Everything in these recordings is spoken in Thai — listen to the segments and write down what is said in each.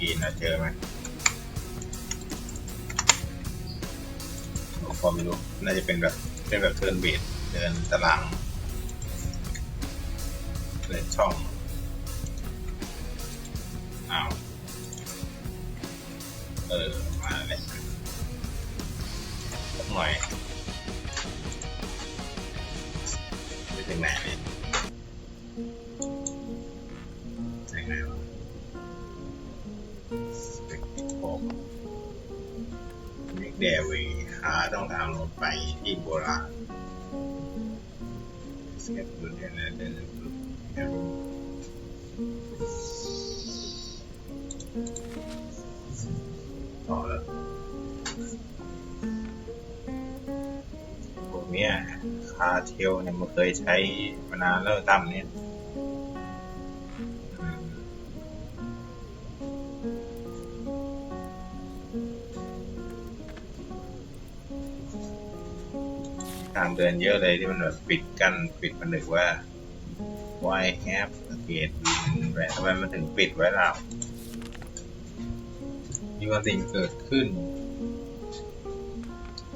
กีนนะเจอไหมพอไม่รู้ น่าจะเป็นแบบ เป็นแบบเทิร์นเบดเดินตารางเดินช่อง เทลเนี่ยมันเคยใช้มานานแล้วตั้มเนี่ยทางเดินเยอะเลยที่มันแบบปิดกั้นปิดผนึกว่า why have a gate been ไว้ทำไมมันถึงปิดไว้ล่ะมีบางสิ่งเกิดขึ้น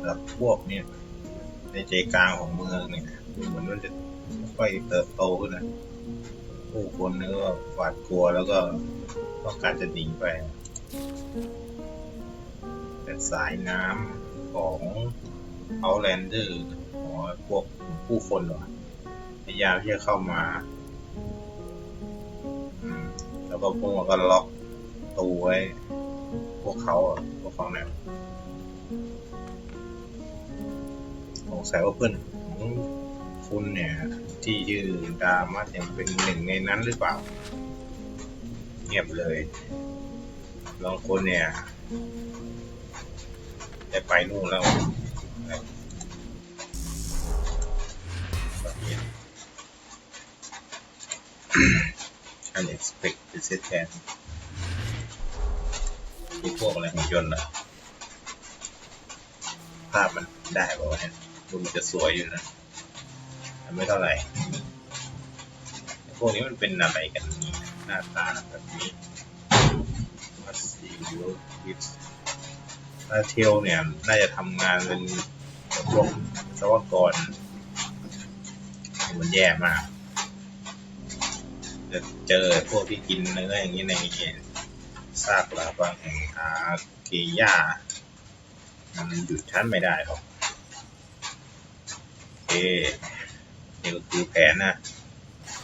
กับพวกเนี่ย ในใจกลางของเมืองเนี่ยดูเหมือนมันจะค่อยเติบโตขึ้นนะผู้คนเนี่ยก็หวาดกลัวแล้วก็ต้องการจะหนีไปแต่สายน้ำของเอาแลนเดอร์ขอ๋อพวกผู้คนเหรอพยายามที่จะเข้ามา แล้วก็พวกมันก็ล็อกตูไว้ พวกเขาอะพวกเขาเนี่ย งสัยว่าเพื่อนของคุณเนี่ย ที่ชื่อดามัสยังเป็นหนึ่งในนั้นหรือเปล่า เงียบเลยบางคนเนี่ยได้ไปนู่นแล้ว unexpected visitor มีพวกอะไรของยนต์อะภาพมันได้ป่าวเนี่ย ดูมันจะสวยอยู่นะแต่ไม่เท่าไหร่พวกนี้มันเป็นอะไรกันนี่หน้าตาแบบนี้มาสีวิวิทลาเทลเนี่ย น่าจะทำงานเป็นพวกสวกรมันแย่มาก จะเจอพวกที่กินเนื้ออย่างนี้ในซากลาบางแห่งอาเกียามันหยุดชั้นไม่ได้หรอก นี่ก็คือแผนนะ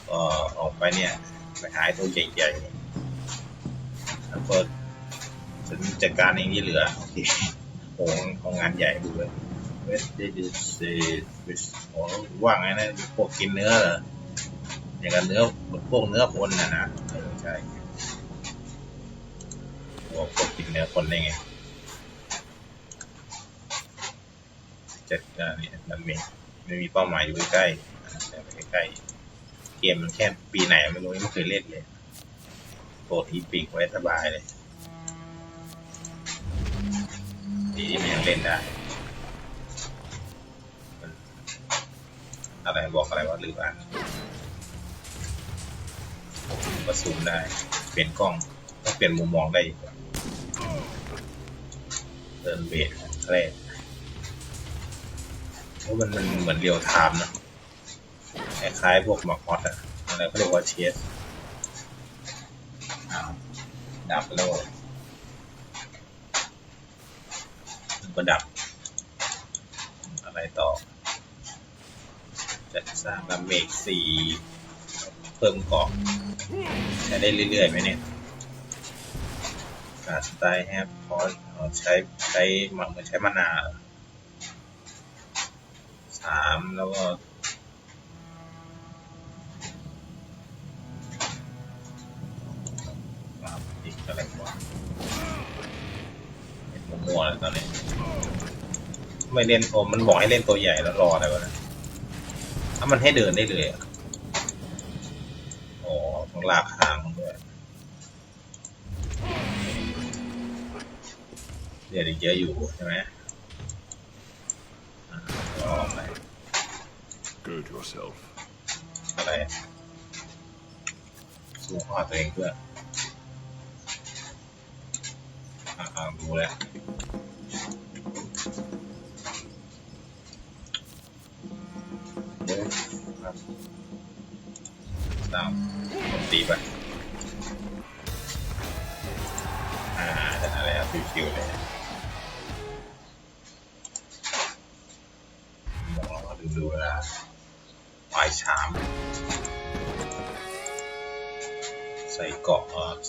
ก็ออกไปเนี่ยไปหาไอ้ตัวใหญ่ๆแล้วก็ฉันจัดการเองที่เหลือโอเคโอ้โหงานใหญ่ดูเลยเวสเดดิสเวสโอ้ว่างไงนะพวกกินเนื้อเหรออย่างกับเนื้อพวกเนื้อคนนะนะใช่พวกพวกกินเนื้อคนได้ไงจัดการเนี่ยมันมี ไม่มีเป้าหมายอยู่ใกล้ๆแต่ใกล้ๆเกมมันแค่ปีไหนไม่รู้ไม่เคยเล่นเลยโปรทีปีกไว้สบายเลยดีที่มันยังเล่นได้อะไรบอกอะไรว่าลืมอ่านก็ซูมได้ เปลี่ยนกล้องก็เปลี่ยนมุมมองได้อีกว่าเดินเบสแรก เพราะมันมันเหมือนเรียวไทม์นะคล้ายๆพวกมาร์คอตอะอะไรเขาเรียกว่าเชสดับแล้วมันก็ดับ อะไรต่อจัดสร้างดาเมจสี่เพิ่มเกาะใช้ได้เรื่อยๆไหมเนี่ยการสไตล์แฮปพอใช้ใช้เหมือนใช้มานา สามแล้วก็สามอีกอะไรวะเห็นมัวๆแล้วตอนนี้ไม่เล่นผมมันบอกให้เล่นตัวใหญ่แล้วรออะไรวะนะถ้ามันให้เดินได้เลยอะอ๋อต้องลากคางด้วยเดี๋ยวอีกเยอะอยู่ใช่ไหมอะก็ออกไป Gird yourself. อะไรสู้ข้อตัวเองเพื่ออ่าดูแล้วเดี๋ยวครับตามผมตีไปอ่าจะอะไรอะชิวๆเลย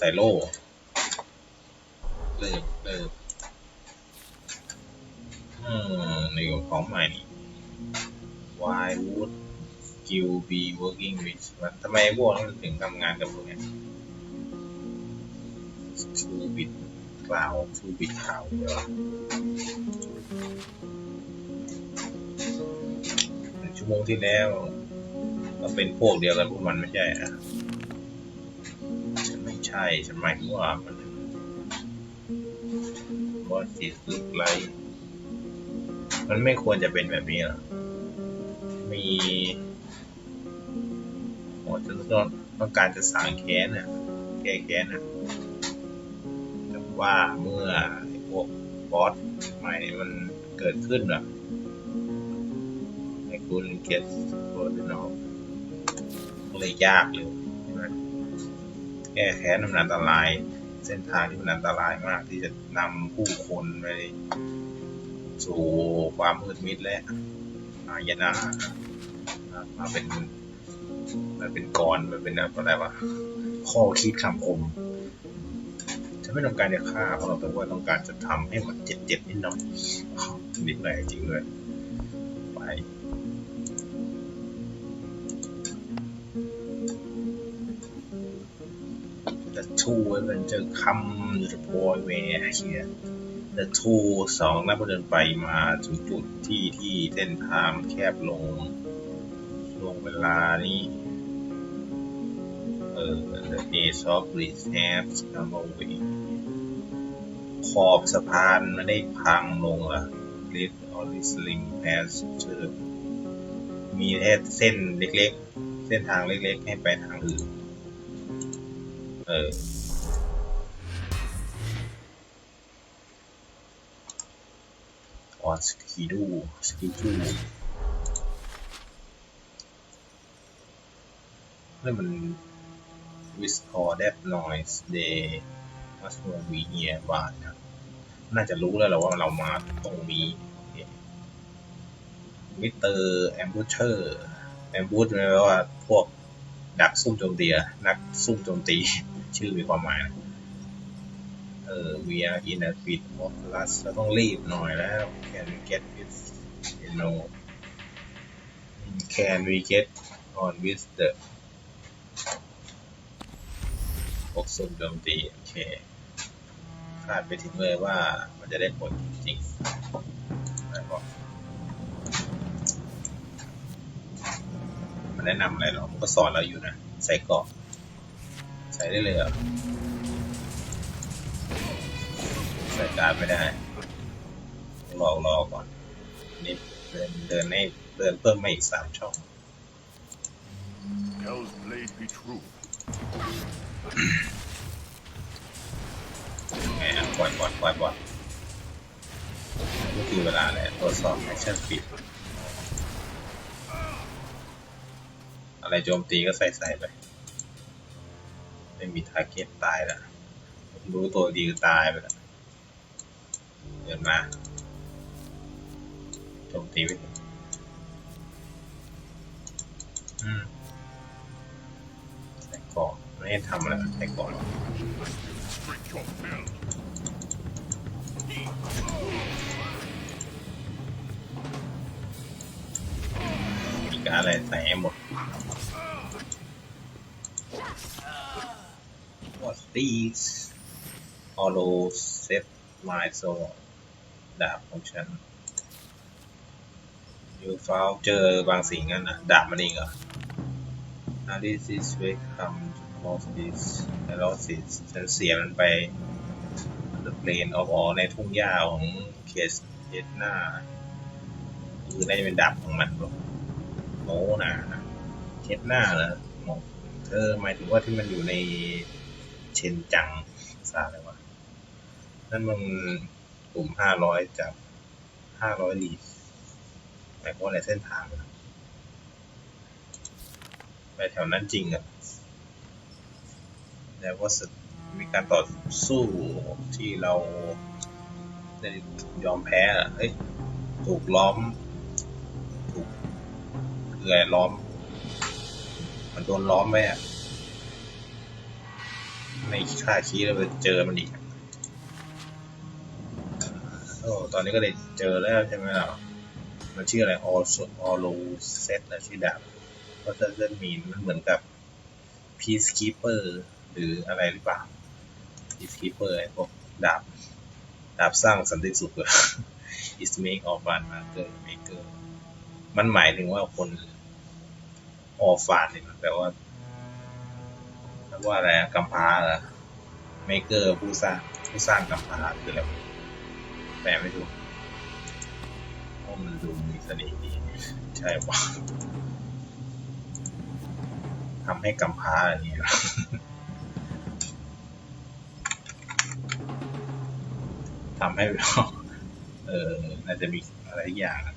ใส่โล่เริ่มเริ่มอืมนี่ก็ของใหม่นี่ Why would you be working with มันทำไมพวกนั้นถึงทำงานกับพวกเนี้ย Two bit cloud two bit cloud เหรอหนึ่งชั่วโมงที่แล้ว ก็เป็นพวกเดียวกันพวกมันไม่ใช่อะ ใช่ ฉันหมายถึงว่ามันว่าจิตลึกไรมันไม่ควรจะเป็นแบบนี้หรอมีโอ้ฉันต้องต้องการจะสางแค้นน่ะ แก้แค้นน่ะแต่ว่าเมื่อพวกบอสใหม่มันเกิดขึ้นอะให้คุณเก็ตตัวเนอกเลยยากเลยใช่ไหม แก้แค้นมันอันตราย เส้นทางที่มันอันตรายมากที่จะนำผู้คนไปสู่ความมืดมิดและอายนะมาเป็นมาเป็นกรมาเป็นอะไรวะข้อคิดคำคมฉันไม่ต้องการจะฆ่าเพราะเราแต่ว่าต้องการจะทำให้มันเจ็บๆนิดหน่อยนิดหน่อยจริงเลย The two Avenger come the boy where here The two สองนักเดินไปมาถึงจุดที่ที่เส้นทางแคบลงช่วงเวลานี้เออ The days of bridge have come away ขอบสะพานไม่ได้พังลงอะ Lift on this link pasture มีแค่เส้นเล็กๆ เส้นทางเล็กๆ ให้ไปทางอื่น เออ ออนสกิดูสกิดูนี่มัน restore that noise they must know we here บ้านนะน่าจะรู้แล้วแหละว่าเรามาตรงนี้มิเตอร์แอมบูเชอร์แอมบูชแปลว่าพวกดักซุ่มโจมตีนักซุ่มโจมตี ชื่อมีความหมายนะ ออ we are in a bit of rush เราต้องรีบหน่อยแล้ว can we get with you know can we get on with the พวกซุ่มโจมตีโอเคคาดไปถึงเลยว่ามันจะได้ผลจริงๆไม่บอกมันแนะนำอะไรหรอมันก็สอนเราอยู่นะ ใส่กราะใส่ได้เลยเหรอ ใส่การดไม่ได้รอรอก่อนนี่เดินเดินให้เดินเพิ่มมาอีกสามช่อง Hell's blade be true. ไงอะปล่อยบอลปล่อยบอลนี่คือเวลาแหละตรวจสอบแอคชั่นปิดอะไรโจมตีก็ใส่ใส่ไป ไม่มีทาร์เก็ตตายแล้วรู้ตัวดีก็ตายไปแล้ว เดินมาโจมตีไปถึงอืมใส่เกาะไม่ให้ทำอะไรใส่กาะหรอก Straight your hell. มีการอะไรใส่หมด What these Auto set my soul ดาบของฉัน You found เจอบางสิ่งนั่นนะดาบมันเองเหรอ Now this is welcome to cause this I lost it ฉันเสียมันไป The plane of all ในทุ่งหญ้าของเคสเคสหน้า คือน่าจะเป็นดาบของมันหรอโอ้นะเคสหน้าเหรอเออหมายถึงว่าที่มันอยู่ในเชนจังซาอะไรวะนั่นมัน กลุ่มห้าร้อยจากห้าร้อยลีดหมายความว่าในเส้นทางไปแถวนั้นจริงอะ่ะ แล้วก็สึกมีการต่อสู้ที่เราได้ยอมแพ้อะเฮ้ย ถูกล้อม ถูกเกลือล้อม มันโดนล้อมไว้อะไม่ค่าชี้แล้วไปเจอมันอีก อะโอ้ตอนนี้ก็ได้เจอแล้วใช่ไหมล่ะมันชื่ออะไรออโซออโลเซตนะชื่อดาบก็จะจะมีมันเหมือนกับ Peacekeeper หรืออะไรหรือเปล่า Peacekeeper ไอ้พวกดาบดาบสร้างสันติสุขอะ is make of one maker maker มันหมายถึงว่าคนออฟานเนี่ยมันแปลว่าแปลว่าอะไรอะกำพร้าเหรอ maker ผู้สร้างผู้สร้างกำพร้าคืออะไร แปลไม่ถูกเพราะมันดูมีเสน่ห์ดี ใช่ปะทำให้กำพร้าอะไรอย่างเงี้ยทำให้เราเออน่าจะมีอะไรอย่างอะ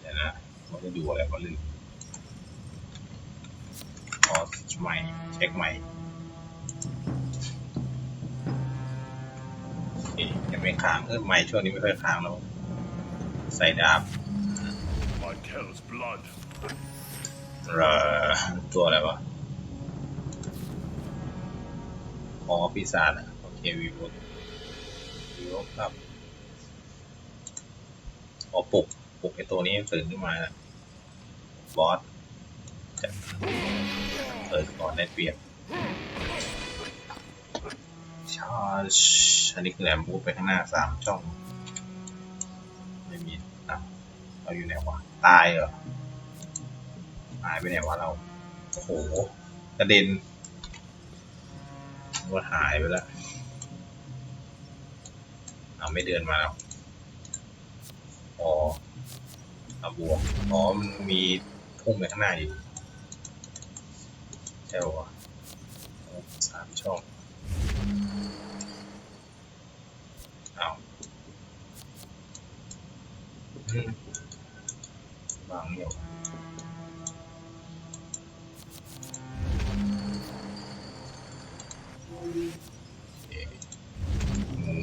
เดี๋ยวนะมันจะดูอะไรก็ลืมขอใหม่เช็คใหม่ โอเคยังไม่ค้างเออใหม่ช่วงนี้ไม่ค่อยค้างแล้ว ใส่ดาบ Michael's blood. เอ่อตัวอะไรวะอ๋อปีศาจอะโอเควีโววีโวครับอ๋อปลุกปลุกไอตัวนี้ตื่นขึ้นมาแล้วบอสจะเปิดก่อนได้เปรียบ ชาร์จอันนี้คือแหลมบูไปข้างหน้าสามช่อง ไม่มีอะเราอยู่ไหนวะ ตายเหรอหายไปไหนวะเรา โอ้โห กระเด็นว่าหายไปแล้ว เอาไม่เดินมาแล้ว อ๋อเอาบวก อ๋อ มันมีพุ่งไปข้างหน้าอีกใช่ปะ อืมวางเดียว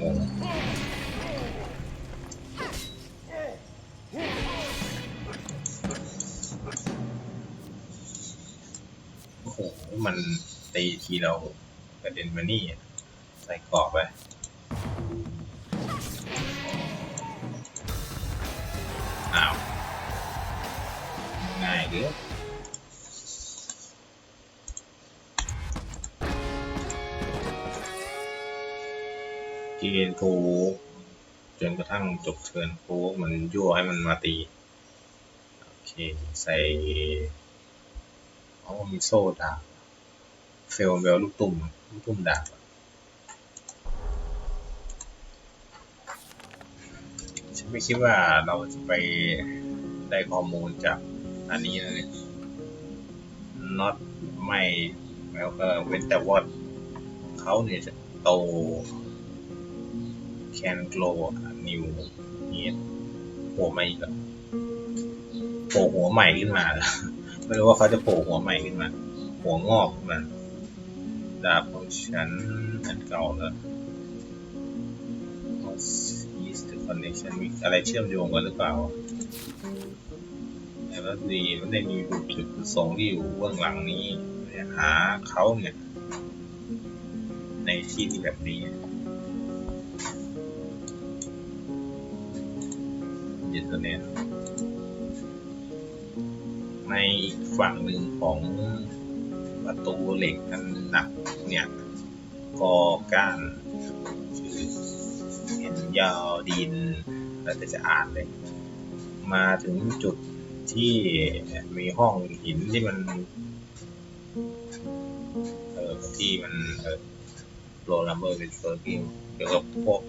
งงโอ้โหมันตีทีเรากระเด็นมานี่ใส่กรอบไป เกณฑ์โฟกจนกระทั่งจบเทิร์นโฟกมันยั่วให้มันมาตี โอเค ใส่อ๋อมีโซ่ดาบเฟลเบลลูกตุ่มลูกตุ่มดาบฉันไม่คิดว่าเราจะไปได้ข้อมูลจากอันนี้นะเนี่ย not ไม่แล้วก็เว้นแต่ว่าเขาเนี่ยจะโต can grow a new นี่หัวใหม่อีกแล้วโผล่หัวใหม่ขึ้นมา ไม่รู้ว่าเขาจะโผล่หัวใหม่ขึ้นมา หัวงอกขึ้นมาดาบของฉันอันเก่าแล้ว is the connection มีอะไรเชื่อมโยงกันหรือเปล่าแต่ว่าดีมันได้มีจุดประสงค์ที่อยู่เบื้องหลังนี้หาเขาเนี่ย ในที่ที่แบบนี้ อินเทอร์เน็ตในอีกฝั่งหนึ่งของประตูเหล็กกันหนักเนี่ยกอก้านเห็นยาวดินแล้วแต่จะอ่านเลย มาถึงจุดที่มีห้องหินที่มันเออที่มันเออโรลัมเบอร์เป็นเฟิร์กิ้งเกี่ยวกับพวก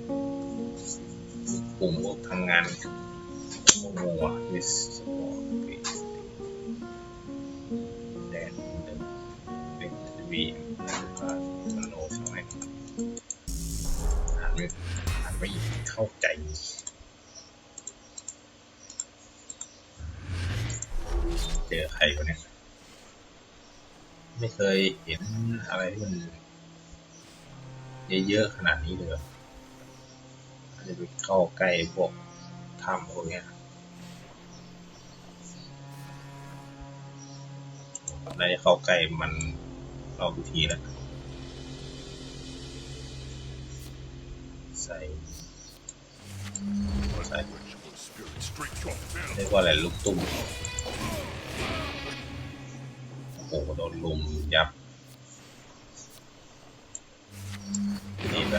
กลุ่มพวกทำงาน more with space then the big to be and the know something ไม่เข้าใจเจอใครวะเนี่ยไม่เคยเห็นอะไรที่มันเยอะๆขนาดนี้เลยอาจจะไปเข้าใกล้พวกถ้ำพวกเนี้ย น่าจะเข้าใกล้มันเราทุกทีแล้วใส่ Unquenchable spirit, straight your fill. เรียกว่าอะไรลูกตุ้มโอ้โหโดนลุมยับนี่ไป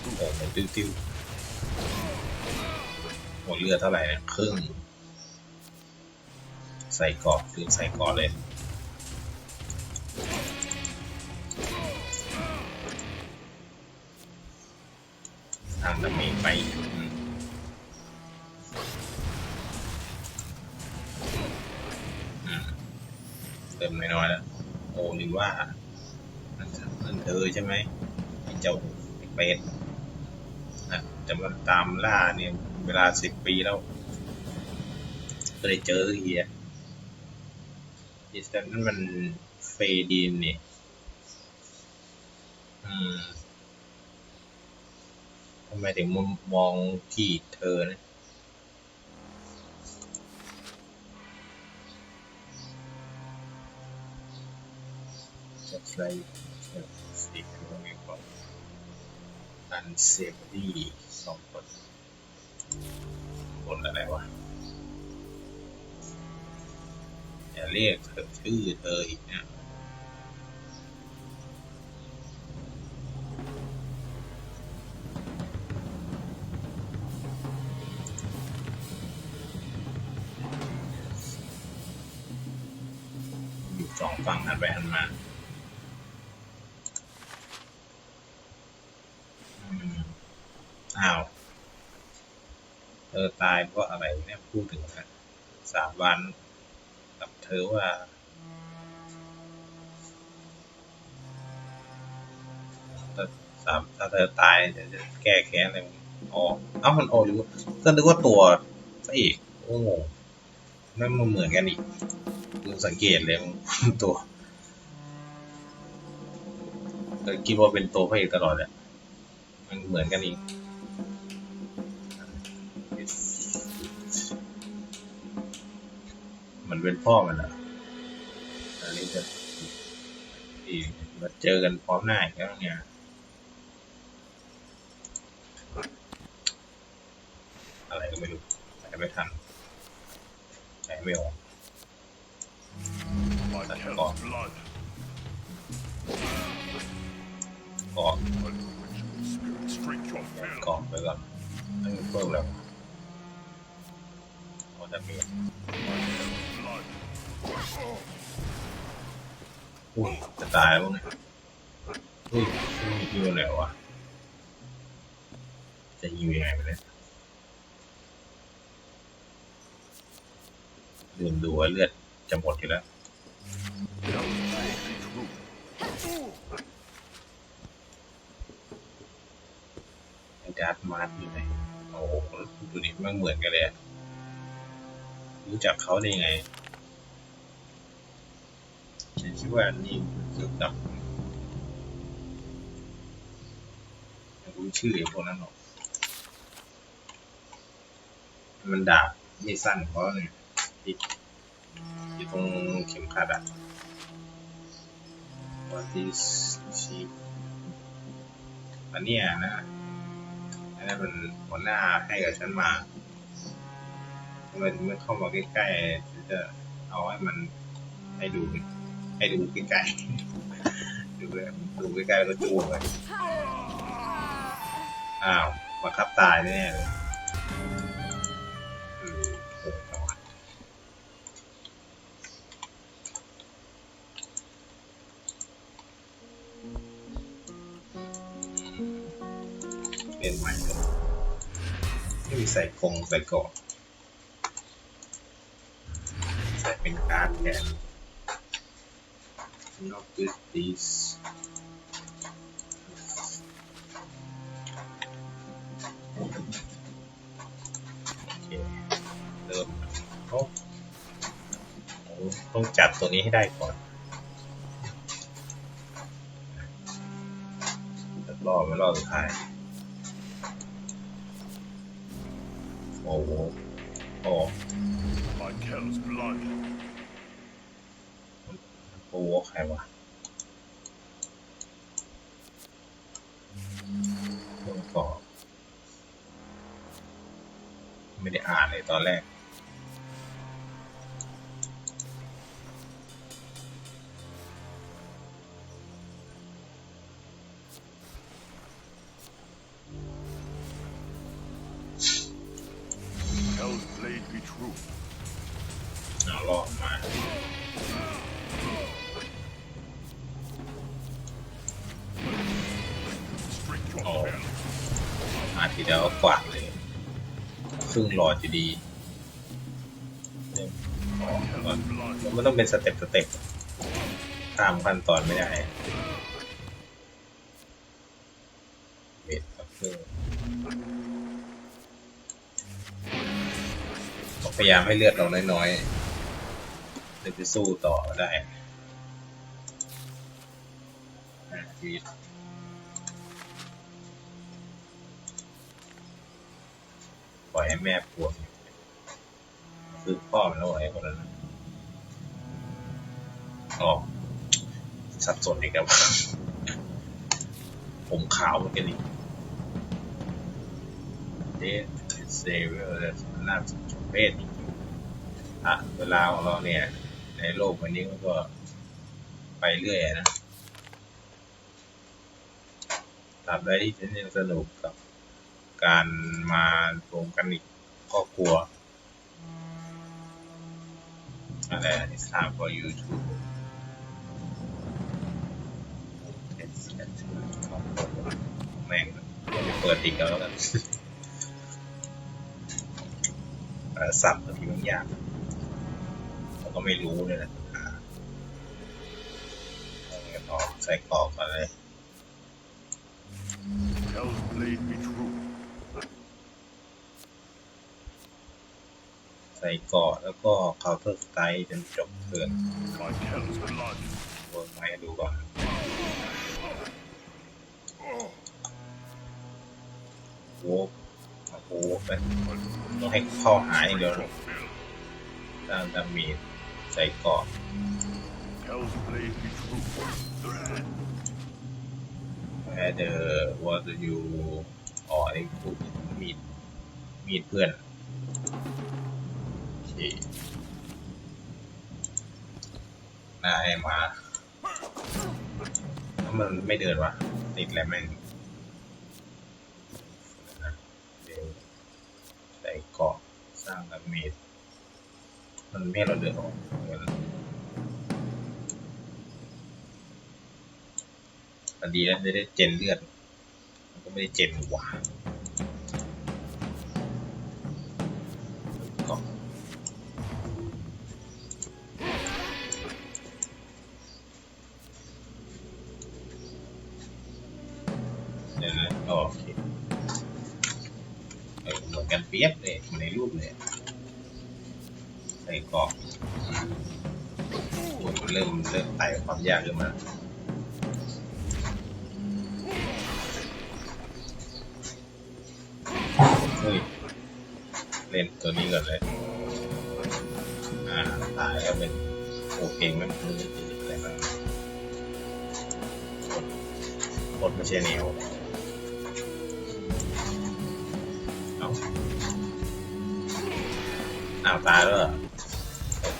โอ้โหติ้วติ้วหมดเลือดเท่าไหร่เนี่ยครึ่งใส่กอบลืมใส่กอบเลย ไปอืมอืมเติมน้อยแล้วโอ้หรือว่านั่นนั่นเธอใช่ไหมไอ้เจ้าเป็ดนะจะมาตามล่าเนี่ย เวลาสิบปีแล้วก็ได้เจอสักทีอะอีสแตนนั่นมันเฟดีนเนี่ยอืมำไมถึงมองที่เธอนะจะใช้สีพวกนี้ก่อนอันเซฟตี้สองคนคนอะไรวะอย่าเรียกเธอชื่อเธออีกนะ องฝั่งหันไปหันมาอ้าวเธอตายเพราะอะไรเนี่ยพูดถึงนสามวันกับเธอว่าถ้าสามถ้าเธอตายจะจะแก้แค้นอะไรอ๋อเอ้ามันโอหรือว่าก็นึกว่าตัวพระเอกโอ้โหนั่นมันเหมือนกันอีก สังเกตเลยมันตัวเออคิดว่าเป็นตัวพระเอกตลอดแหละมันเหมือนกันอีกมันเป็นพ่อมันเหรออันนี้จะอีกมาเจอกันพร้อมหน้าอีกแล้วเนี่ยอะไรก็ไม่รู้ใส่ไม่ทันใส่ไม่ออก By That's hell's gone. blood. กรอก Unquenchable spirit, straight your กรอ fill. กไปก่อนไม่เพิ่มแล้วพอจะมีอุ้ยจะตายแล้วเนี่ยอุ้ยไม่มีฮิวไหนวะจะฮิวยังไงไปเนี่ยลืมดูว่าเลือดจะหมดอยู่แล้วาร์ธมาร์ทอยู่ไหนโอ้โหดูดิมันเหมือนกันเลยรู้จักเขาได้ยังไงฉันคิดว่านี่เกี่ยวกับไม่รู้ชื่อไอ้พวกนั้นหรอกมันดาบไม่สั้นเพราะเนี่ยที่อยู่ตรงเข็มขัดอะว่าที่ชีอันนี้นะ อันนั้นเป็นหัวหน้าให้กับฉันมาทำไมถึงไม่เข้ามาใกล้ๆฉันจะเอาให้มันให้ดูให้ดูใกล้ๆดูเลยดูใกล้ๆแล้วก็จูบเลยอ้าวบังคับตายแน่เลย ไม่มีใส่กงใส่เกาะใส่เป็นการ์ดแทน not with these เคเริ่มโอ้โอ้ต้องจัดตัวนี้ให้ได้ก่อนจะรอไม่รอดสุดท้าย ไม่ได้อ่านเลยตอนแรก ครึ่งหลอดจะดีเนี่ยอ๋อก่อน Kel's blood. มันต้องเป็นสเต็ปสเต็ปข้ามขั้นตอนไม่ได้เบ็ดกับเครื่องพยายามให้เลือดเราน้อยๆเลยจะสู้ต่อได้ชีวิต แม่ปวดคือพ่อมันแล้วไอ้คนนั้นน่ะอสับสนอีกแล้วผมขาวเหมือนกันอีกเดทเซเวอร์น่าสมเพศจริงๆอะเวลาของเราเนี่ย ในโลกวันนี้มันก็ไปเรื่อยนะตราบใดที่ฉันยังสนุกกับการมารวมกันอีก ครอบครัวอะไร it's time for you to แม่งเปิดอีกแล้วกันสับตัวที่มันยากเราก็ไม่รู้เลยนะอ่าเองใส่กรอกก่อนเลย Kel's blade be true. ใส่เกาะแล้วก็เคาน์เตอร์สไตล์จนจบเทิร์นเวิร์กไหมดูก่อนโว้โอ้โหเป็นต้องให้เข้าหายเดียว Your นะ bell. สร้างดามจใส่เกาะ Kel's blade be true. where the what do you อ๋อไอ้พูมีดมีดเพื่อน โอเคได้มาถ้ามันไม่เดินวะติดแล้วแม่งนะเดี๋ยวใส่เกาะสร้างดาเมจมันไม่ให้เราเดินออกอนมันดีนะจะได้เจนเลือด มันก็ไม่ได้เจนหวาน เริ่มเริ่มไต่ความยากขึ้นมาเฮ้ยเล่นตัวนี้ก่อนเลย อ่าตายแล้วเป็นโอเคมันคืออะไรบ้างกดไม่ใช่แนวเอาอ้าวตายแล้ว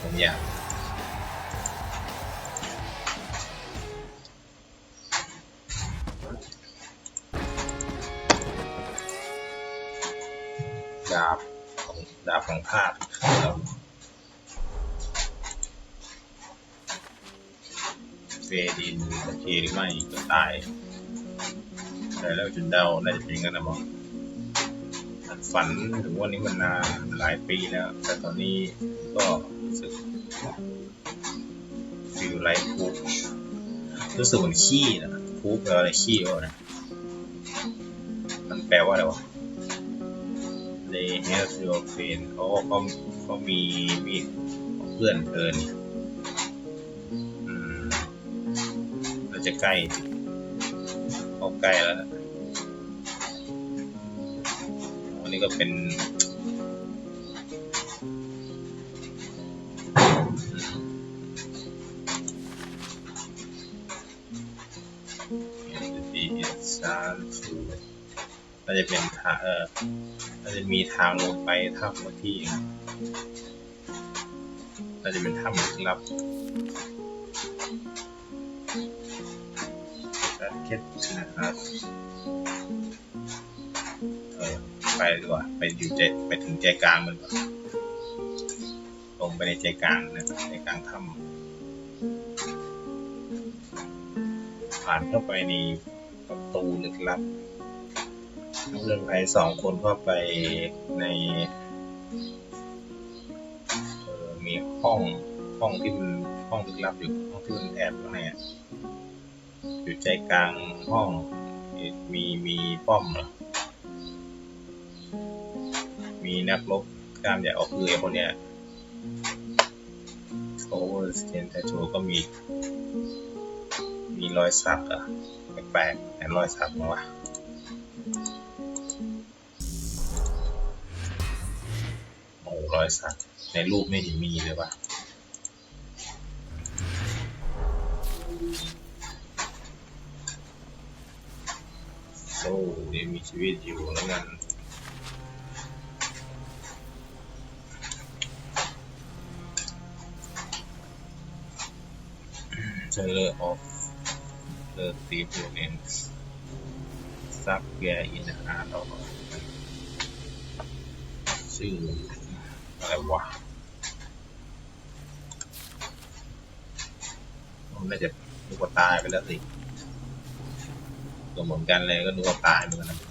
ผมอยาก หรือไม่ก็ตายแต่แล้วจุดเดาน่าจะเป็นอย่างนั้นนะมั้งฝันถึงวันนี้มันนานหลายปีแล้ว แต่ตอนนี้ก็รู้สึกฟิลไลท์พูฟรู้สึกเหมือนขี้นะพูฟแปลว่าอะไรขี้วะนะมันแปลว่าอะไรวะ they have your friend เขาเขาเขามีมีเพื่อนเธอนี่ จะใกล้เข้าใกล้แล้วอันนี้ก็เป็นดีสามศูน่าจะเป็นทางเออน่าจะมีทางลงไปถ้ำเมื่อที่น่าจะเป็นถ้ำลึกลับ เก็ตนะครับไปดีกว่าไปอยู่ใจไปถึงใจกลางมันก่อนลงไปในใจกลางนะใจกลางถ้ำผ่านเข้าไปในประตูลึกลับนักเรียนไทยสองคนก็ไปในออมีห้องห้องที่มันห้องลึกลับอยู่ห้องที่มันแอบข้างในอะ อยู่ใจกลางห้อง มีมีป้อมหรอมีนักรบกล้ามใหญ่ออกคือไอ้คนเนี้ยโอเวอร์สเกนแททูก็มี มีรอยสักอะแปลกๆแต่รอยสักมาวะโอ้รอยสักในรูปไม่เห็นมีเลยวะอ้ยัง มีชีวิตอยู่แล้วมันเจอออฟ the deponents somewhere in the heart of ชื่ออะไรวะมันน่าจะนึกว่าตายไปแล้วสิก็เหมือนกันเลยก็นึกว่าตายเหมือนกันนะ